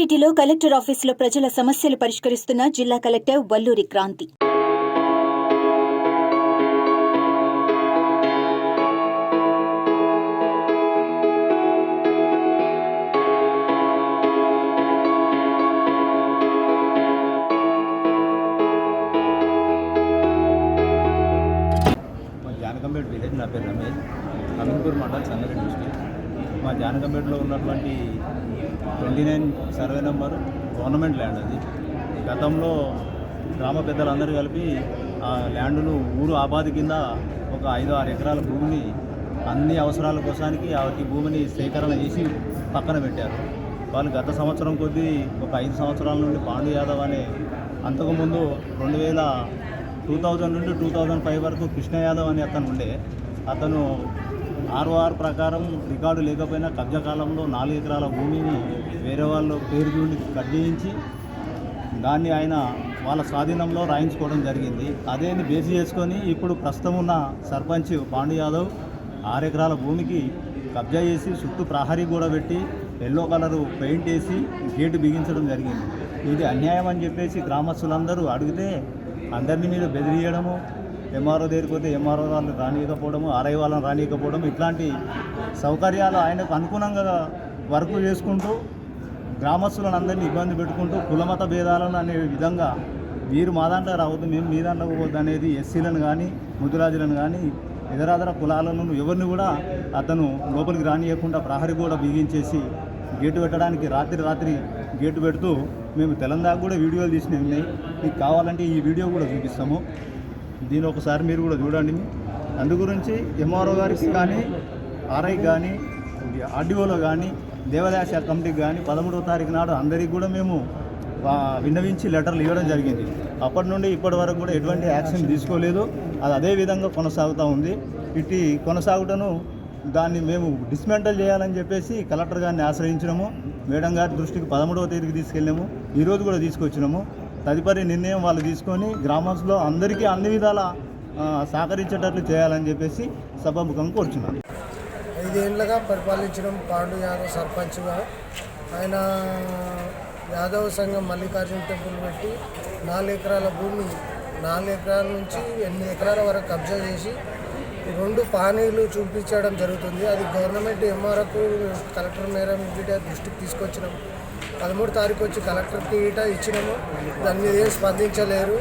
సిటీలో కలెక్టర్ ఆఫీసులో ప్రజల సమస్యలు పరిష్కరిస్తున్న జిల్లా కలెక్టర్ వల్లూరి క్రాంతి. జానకంపేట విలేజ్ నా పేరు రమేష్. అమీన్పూర్ మండల్ సంగారెడ్డి డిస్ట్రిక్ట్. మా జానకంపేటలో ఉన్నటువంటి twenty nine survey number government land అది. గతంలో గ్రామ పెద్దలందరూ కలిపి ఆ ల్యాండ్ను ఊరు ఆపాది కింద ఒక ఐదు ఆరు ఎకరాల భూమిని అన్ని అవసరాల కోసానికి ఆ భూమిని సేకరణ చేసి పక్కన పెట్టారు. వాళ్ళు గత సంవత్సరం కొద్దీ ఒక ఐదు సంవత్సరాల నుండి పాండు యాదవ్ అనే అంతకుముందు రెండు వేల టూ థౌజండ్ నుండి టూ థౌజండ్ ఫైవ్ వరకు కృష్ణ యాదవ్ అని అతను ఉండే. అతను ఆర్ఓఆర్ ప్రకారం రికార్డు లేకపోయినా కబ్జా కాలంలో నాలుగు ఎకరాల భూమిని వేరే వాళ్ళ పేరు నుండి కట్ చేయించి దాన్ని ఆయన వాళ్ళ స్వాధీనంలో రాయించుకోవడం జరిగింది. అదేని బేసి చేసుకొని ఇప్పుడు ప్రస్తుతం ఉన్న సర్పంచ్ పాండు యాదవ్ ఆరు ఎకరాల భూమికి కబ్జా చేసి చుట్టూ ప్రహరీ కూడా పెట్టి ఎల్లో కలరు పెయింట్ వేసి గేటు బిగించడం జరిగింది. ఇది అన్యాయం అని చెప్పేసి గ్రామస్తులందరూ అడిగితే అందరినీ మీద బెదిరియడము ఎంఆర్ఓ దగ్గరికి పోతే ఎంఆర్ఓ వాళ్ళు రానియకపోవడము ఆర్ఐ వాళ్ళని రానియకపోవడం ఇట్లాంటి సౌకర్యాలు ఆయనకు అనుగుణంగా వర్క్ చేసుకుంటూ గ్రామస్తులను అందరినీ ఇబ్బంది పెట్టుకుంటూ కులమత భేదాలను అనే విధంగా మీరు మా దాంట్లో రావద్దు మేము మీ దాంట్లో పోవద్దు అనేది ఎస్సీలను కానీ ముద్దురాజులను కానీ ఇతరాతర కులాలను ఎవరిని కూడా అతను లోపలికి రానియకుండా ప్రహరీ కూడా బిగించేసి గేటు పెట్టడానికి రాత్రి రాత్రి గేటు పెడుతూ మేము తెలంగాణ కూడా వీడియోలు తీసినవి ఉన్నాయి. మీకు కావాలంటే ఈ వీడియో కూడా చూపిస్తాము. దీని ఒకసారి మీరు కూడా చూడండి. అందు గురించి ఎంఆర్ఓ గారికి కానీ ఆర్ఐ కానీ ఆర్డీఓలో కానీ దేవాదాయ శాఖ కమిటీకి కానీ పదమూడవ తారీఖు నాడు అందరికీ కూడా మేము విన్నవించి లెటర్లు ఇవ్వడం జరిగింది. అప్పటి నుండి ఇప్పటి వరకు కూడా ఎటువంటి యాక్షన్ తీసుకోలేదు. అది అదే విధంగా కొనసాగుతూ ఉంది. ఇటు కొనసాగుటను దాన్ని మేము డిస్మెంటల్ చేయాలని చెప్పేసి కలెక్టర్ గారిని ఆశ్రయించినాము. మేడం గారి దృష్టికి పదమూడవ తేదీకి తీసుకెళ్ళాము ఈరోజు కూడా తీసుకొచ్చినాము. తదుపరి నిర్ణయం వాళ్ళు తీసుకొని గ్రామంలో అందరికీ అన్ని విధాల సహకరించేటట్లు చేయాలని చెప్పేసి సభాముఖంగా కోరుచున్నాను ఐదేళ్ళుగా పరిపాలించడం పాండు యాదవ్ సర్పంచ్గా. ఆయన యాదవ్ సంఘం మల్లికార్జున టెంపుల్ పెట్టి నాలుగు ఎకరాల భూమి నాలుగు ఎకరాల నుంచి ఎనిమిది ఎకరాల వరకు కబ్జా చేసి రెండు పానీలు చూపించడం జరుగుతుంది. అది గవర్నమెంట్ ఎంఆర్ఎఫ్ కలెక్టర్ మేరం దృష్టికి తీసుకొచ్చినాం. పదమూడు తారీఖు వచ్చి కలెక్టర్కి ఈట ఇచ్చినాము. దాని మీద ఏం స్పందించలేరు.